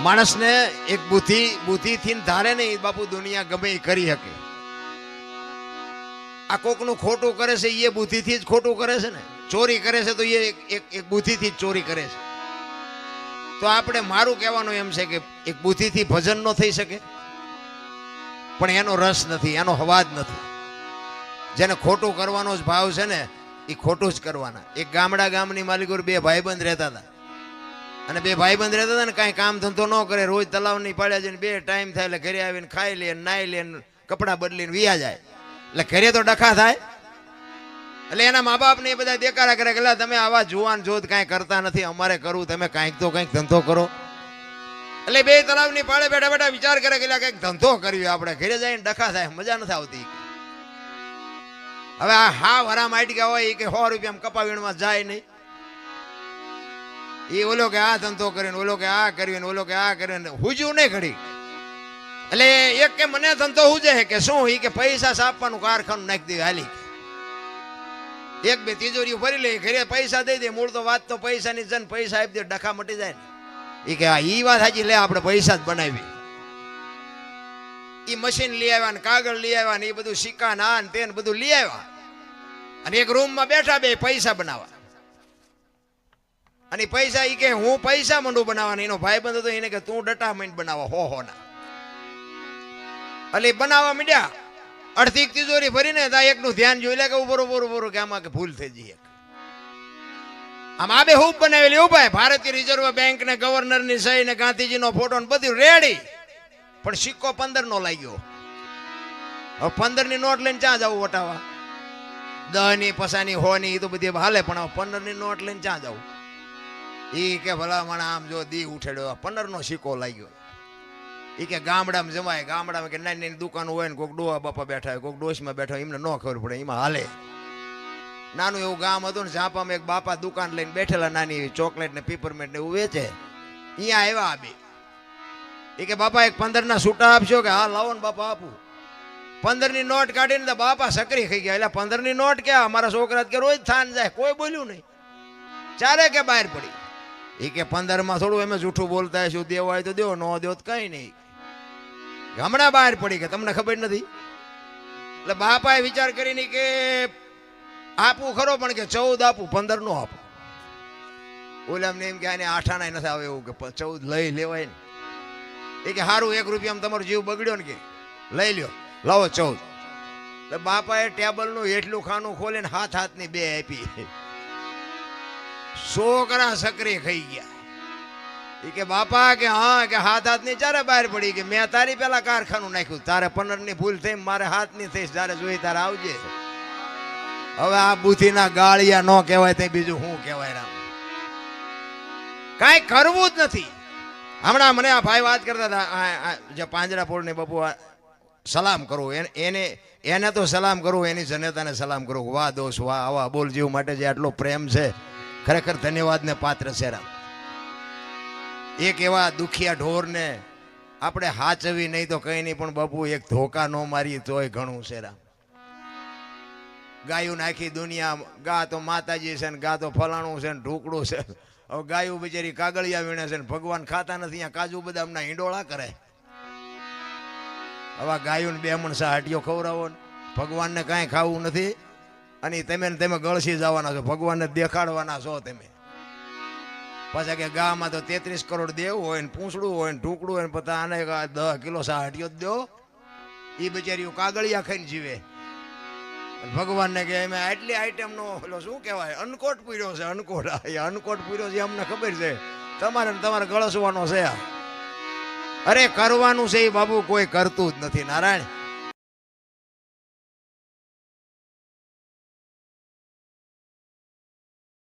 માણસને એક બુદ્ધિ, બુદ્ધિથી ધારે ને એ બાપુ દુનિયા ગમે કરી શકે. આ કોકનું ખોટું કરે છે એ બુદ્ધિથી જ ખોટું કરે છે ને? ચોરી કરે છે તો એ એક- એક બુદ્ધિથી જ ચોરી કરે છે. તો આપણે મારું કહેવાનું એમ છે કે એક બુદ્ધિથી ભજન ન થઈ શકે. પણ એનો રસ નથી, એનો હવાજ નથી. જેને ખોટું કરવાનો જ ભાવ છે ને એ ખોટું જ કરવાના. એક ગામડા ગામની માલિકો બે ભાઈબંધ રહેતા હતા. અને બે ભાઈ બંધ રહેતા હતા ને કાંઈ કામ ધંધો ન કરે રોજ તલાવની પાડ્યા જઈને બે ટાઈમ થાય એટલે ઘરે આવીને ખાઈ લે નાઈ લે કપડાં બદલીને વિયા જાય. એટલે ઘરે તો ડખા થાય. એટલે એના મા બાપ ને એ બધા દેકારા કરે કે તમે આવા જુવાન જોત કાંઈ કરતા નથી અમારે કરવું તમે કાંઈક તો કંઈક ધંધો કરો. એટલે બે તલાવની પાડે બેઠા બેઠા વિચાર કરે કે "લા, કંઈક ધંધો કર્યો આપણે ઘરે જઈને ડખા થાય મજા નથી આવતી. હવે આ હા વરા ગયા હોય કે સો રૂપિયા કપાવીણમાં જાય નહીં. એ ઓલો કે આ ધંધો કરીને, ઓલો કે આ કર્યું ઓલો કે આ કર્યું હુજ્યું નહીં ઘડી. એટલે એક કે મને ધંધો હુજે છે કે શું? એ કે પૈસા સાપવાનું કારખાનું નાખી દે, હાલી. એક બે તિજોરીઓ ભરી લે, ઘરે પૈસા દઈ દે, મૂળ તો વાત તો પૈસાની જન પૈસા આપી દે, ડખા મટી જાય ને. એ કે આ ઈ વાત સાચી લે આપણે પૈસા જ બનાવી એ મશીન લઈ આવ્યા ને, કાગળ લઈ આવ્યા ને એ બધું સિક્કા ના ને તે બધું લઈ આવ્યા. અને એક રૂમમાં બેઠા બે પૈસા બનાવવા. અને પૈસા એ કે હું પૈસા મંડું બનાવવાના. એનો ભાઈ બંધ હતો એને કે તું ડટા મંડ બનાવો, હો હો, ના. એટલે બનાવવા માંડ્યા. અડધી તિજોરી ભરીને તા એકનું ધ્યાન જોઈ લે કે ઉભરો ઉભરો ઉભરો કે આમાં કે ભૂલ થઈ જઈએ આમ આબે હૂબ બનાવેલી ભાઈ. ભારતીય રિઝર્વ બેંક ને ગવર્નરની સહી ને ગાંધીજી નો ફોટો ને બધું રેડી પણ સિક્કો પંદર નો લાગ્યો. હવે પંદરની નોટ લઈને ક્યાં જવું વટાવા? દહની પસાની હો ની એ તો બધી હાલે, પણ પંદરની નોટ લઈને ક્યાં જવું? ઈ કે ભલા મને આમ જો દી ઉઠેડ્યો પંદર નો સિક્કો લાગ્યો. ઈ કે ગામડામાં જમાય, ગામડામાં કે નાની નાની દુકાનો હોય ને કોઈક ડોહા બાપા બેઠા હોય કોઈક ડોશમાં બેઠા હોય, એમને ન ખબર પડે, એમાં હાલે. નાનું એવું ગામ હતું ને, ઝાંપામાં એક બાપા દુકાન લઈને બેઠેલા નાની ચોકલેટ ને પીપરમેટ ને એવું વેચે. અહીંયા આવ્યા આ બે. એ કે બાપા, એક પંદર ના છૂટા આપશો કે હા, લાવો ને બાપા આપું. પંદરની નોટ કાઢીને તો બાપા સકરી ખાઈ ગયા. એટલે પંદરની નોટ ક્યાં અમારા છોકરા કે રોજ થાન જાય, કોઈ બોલ્યું નહીં. ચારે કે બહાર પડી. એ કે પંદરમાં થોડું એમ જૂઠું બોલતા હશું દેવો હોય તો દેવો, ન દેવો તો કઈ નહીં. હમણાં બહાર પડી કે તમને ખબર નથી? એટલે બાપાએ વિચાર કરીને કે આપું ખરો, પણ કે ચૌદ આપું, પંદર નો આપું. ઓલા એમ કે આને આઠાના નથી આવે એવું કે ચૌદ લઈ લેવાય ને. એ કે સારું એક રૂપિયામાં તમારો જીવ બગડ્યો ને કે, લઈ લ્યો, લાવો ચૌદ. એટલે બાપાએ ટેબલનું એટલું ખાનું ખોલીને હાથ હાથની બે આપી. છોકરા સકરી ખાઈ ગયા. એ કે, બાપા, કે હા, કે હાથ હાથની ચારે બહાર પડી કે મેં તારી પેલા કારખાનું નાખ્યું. તારે પંદરની ભૂલ થઈ મારે હાથની થઈ તારે જોઈ તારે આવજે. હવે આ બુદ્ધિના ગાળિયા ન કહેવાય તે બીજું શું કહેવાય રામ. કાંઈ કરવું જ નથી. હમણાં મને આ ભાઈ વાત કરતા હતા જે આ, જે પાંજરાપોળને બાપુ સલામ કરું. એને એને તો સલામ કરવું એની જનતાને સલામ કરું. વાહ દોસ્ત, વાહ આવા બોલ, જીવ માટે જે આટલો પ્રેમ છે. ખરેખર ધન્યવાદને પાત્ર છે, રામ. એક એવા દુખિયા ઢોરને આપણે હાચવી નહીં તો કઈ નહીં, પણ બાપુ, એક ધોકા ન મારી તોય ઘણું છે, રામ. ગાયું નાખી દુનિયા, ગા તો માતાજી છે ને ગા તો ફલાણું છે ને ઢોકળું છે. હવે ગાયું બિચારી કાગળિયા વીણે છે ને ભગવાન ખાતા નથી અહીંયા કાજુ બદામના હિંડોળા કરે. હવે ગાયું બે મણસા હાટીઓ ખવડાવો ને. ભગવાનને કાંઈ ખાવું નથી. અને તમે તમે ગળસી જવાના છો, ભગવાનને દેખાડવાના છો તમે. પાછા કે ગામમાં તો તેત્રીસ કરોડ દેવું હોય ને પૂંછડું હોય ને ઢૂકડું હોય ને પછી આને દસ કિલો સાહટીઓ જ દો. એ બિચારીઓ કાગળિયા ખાઈને જીવે. ભગવાનને કે એમાં આટલી આઈટમનો ઓલો શું કહેવાય, અનકોટ પૂર્યો છે, અનકોટ. અનકોટ પૂર્યો છે, અમને ખબર છે. તમારે તમારે ગળસવાનો છે અરે કરવાનું છે એ બાબુ, કોઈ કરતું જ નથી. નારાયણ